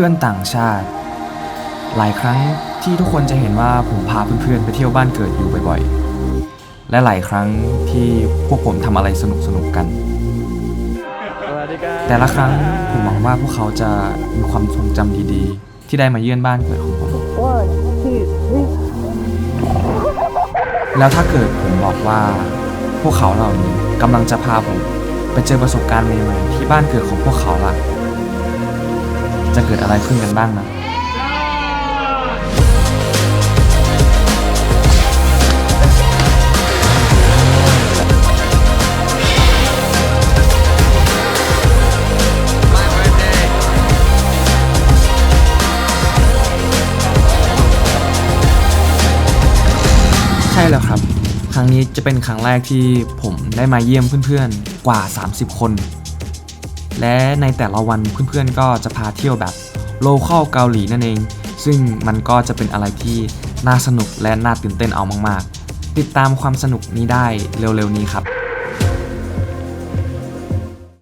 พื่อนต่างชาติ หลายครั้งที่ทุกคนจะเห็นว่าผมพาเพื่อนๆไปเที่ยวบ้านเกิดอยู่บ่อยๆ และหลายครั้งที่พวกผมทำอะไรสนุกๆกัน แต่ละครั้งผมหวังว่าพวกเขาจะมีความทรงจำดีๆ ที่ได้มาเยือนบ้านเกิดของผม แล้วถ้าเกิดผมบอกว่า พวกเขาเหล่านี้กำลังจะพาผมไปเจอประสบการณ์ใหม่ๆที่บ้านเกิดของพวกเขาล่ะจะ กิดอะไรขึ้นกันบ้างนะใช่แล้วครับ ครั้งนี้จะเป็นครั้งแรกที่ผมได้มาเยี่ยมเพื่อนๆ กว่า 30 คน และในแต่ละวันเพื่อนๆ ก็จะพาเที่ยวแบบ โลเคอลเกาหลีนั่นเอง ซึ่งมันก็จะเป็นอะไรที่น่าสนุกและน่าตื่นเต้นเอามาก ๆ ติดตามความสนุกนี้ได้เร็ว ๆ นี้ครับ